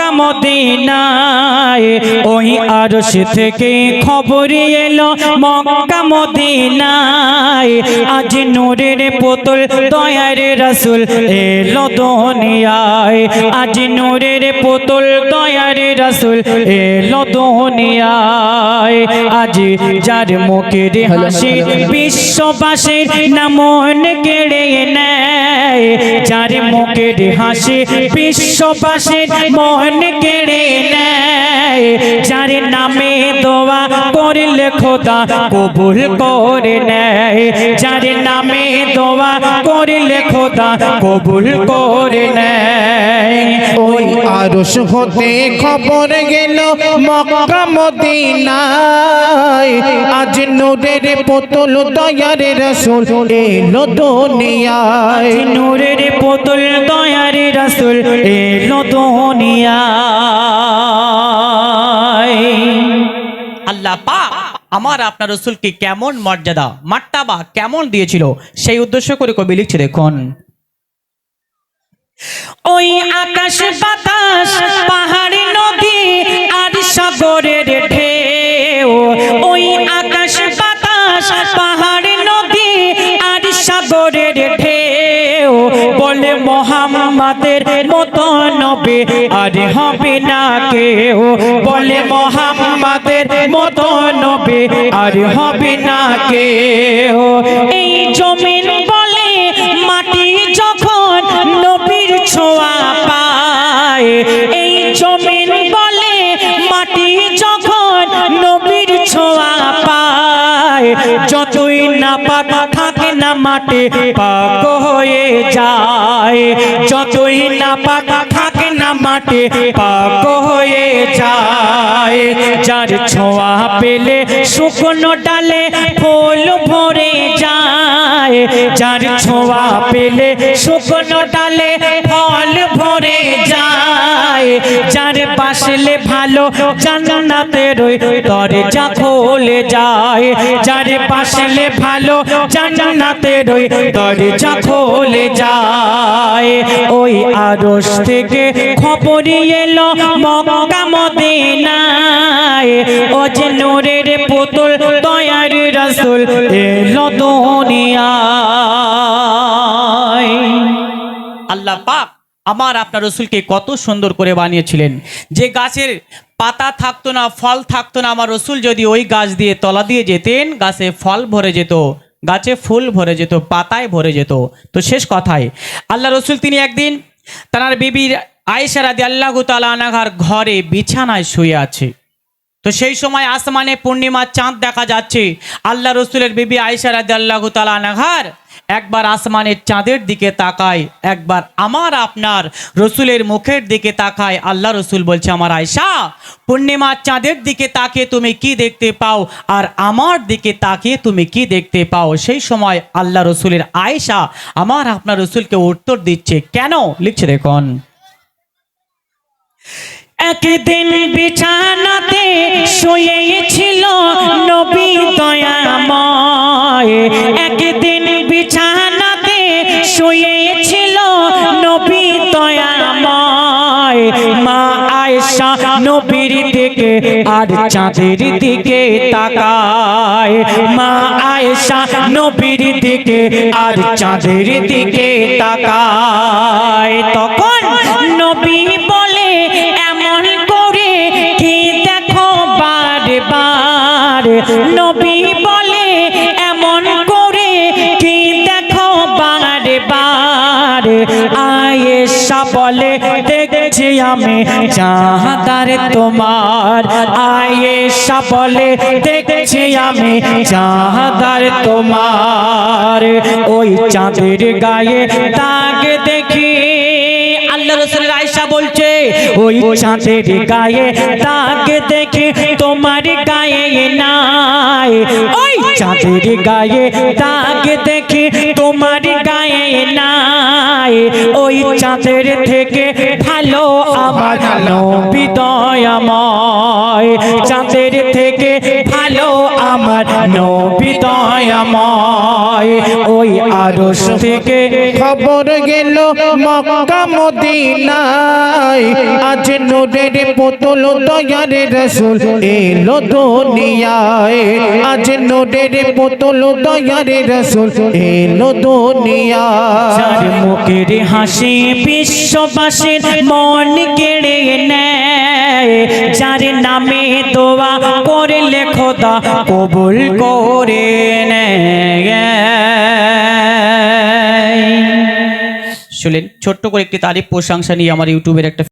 মক্কা মদিনায়। ওই আরশ থেকে খবর এলো মক্কা মদিনায়। আজ নূরের পুতুল দয়ার রাসূল এলো দুনিয়ায়। আজ নূরের পুতুল দয়ার রাসূল এলো দুনিয়ায়। আজ যার মুখের হাসি বিশ্ববাসীর নামন কেড়ে নেয়। যার মুখের হাসি বিশ্ববাসীর মন কেড়ে নেয় যার নামে দোয়া করলে খোদা কবুল করে নেয়। যার নামে দোয়া করলে খোদা কবুল করে নেয়। ওই আরশ হতে খবর গেল মক্কা মদিনায়। আজ নূরের পুতুল দয়ার রাসূল এলো দুনিয়ায়। নূরের পুতুল দয়ার রাসূল এলো দুনিয়ায়। আমার আপনার রসুলকে কেমন মর্যাদা মাট্টাবা কেমন দিয়েছিল? সেই উদ্দেশ্য করে কবি লিখছে, দেখুন। ওই আকাশ বাতাস, পাহাড়ি নদী আর সাগরের ঢেউ। ওই আকাশ বাতাস, পাহাড়ি নদী আর সাগরের ঢেউ। বলে মোহাম্মদের মতো নবী আর হবে না কেউ। বলে মোহাম্মদের মতো নবী আর হবে না কেউ এই জমিন বলে মাটি যখন নবীর ছোঁয়া পায়, এই জমিন মাটি পাক হয়ে যায়। যতই না পাক থাকে না মাটি পাক হয়ে যায়। যার ছোঁয়া পেলে শুকনো ডালে ফুল ভরে যায়। যার ছোঁয়া পেলে শুকনো ডালে ফল যার বাসলে ভালো জান্নাতের ওই দরজা খোলে যায়। যার বাসলে ভালো জান্নাতের ওই দরজা খোলে যায়। ওই আরশ থেকে খবরই এলো মক্কা মদিনায়। ও যে নূরের পুতুল, দয়ার রাসূল এলো দুনিয়ায়। আল্লাহ পাক আমার আপনার রসুলকে কত সুন্দর করে বানিয়েছিলেন। যে গাছের পাতা থাকতো না, ফল থাকতো না, আমার রসুল যদি ওই গাছ দিয়ে তলা দিয়ে যেতেন, গাছে ফল ভরে যেত, গাছে ফুল ভরে যেত, পাতায় ভরে যেত। তো শেষ কথায়, আল্লাহ রসুল তিনি একদিন তার বিবির আয়েশা রাদি আল্লাহ ঘরে বিছানায় শুয়ে আছে। তো সেই সময় আসমানে পূর্ণিমার চাঁদ দেখা যাচ্ছে। আল্লাহ রসুলের বিবি আয়েশা রাদি আল্লাহ তালানাঘার একবার আসমানের চাঁদের দিকে তাকায়, একবার আমার আপনার রসুলের মুখের দিকে তাকায়। আল্লাহ রসুল বলছে, আমার আয়সা পূর্ণিমার চাঁদের দিকে তাকিয়ে তুমি কি দেখতে পাও? আর আমার দিকে তাকিয়ে তুমি কি দেখতে পাও? সেই সময় আল্লাহ রসুলের আয়সা আমার আপনার রসুলকে উত্তর দিচ্ছে। কেন? লিখছে দেখুন। একদিন বিছানাতে শুয়েছিল নবী দয়াময়। একদিন চাঁদের দিকে তাকায়। মা আয়েশা নবীর দিকে আর চাঁদের দিকে তাকায়। তখন নবী বলে, এমন করে কি দেখো বারবার? নবী বলে, এমন করে কি দেখো বারবার? আয়েশা বলে আমি চাঁদার তোমার আয়েশা বলে দেখছি আমি চাঁদার তোমার। ওই চাঁদের গায়ে দাগ দেখি। আল্লাহ আয়সা বলছে, ওই চাঁদের গায়ে দাগ দেখে, তোমার গায়ে নাই। ওই চাঁদের গায়ে দাগ দেখে, তোমার গায়ে নাই। ওই চাঁদের থেকে ভালো আমার নবী দয়াময় নবী দয়াময় ওই আরশ থেকে খবর গেল মক্কা মদিনায়। আজ নূরের পুতুল দয়ার রসুল এলো দুনিয়ায়। আজ নূরের পুতুল দয়ার রসুল এলো দুনিয়ায়। মুখের হাসি বিশ্ববাসীর মন কেড়ে নেয়। যার নামে দোয়া করলে খোদা কবুল করে শুনলেন ছোট্ট করে একটি তারিফ প্রশংসা নিয়ে আমার ইউটিউবের একটা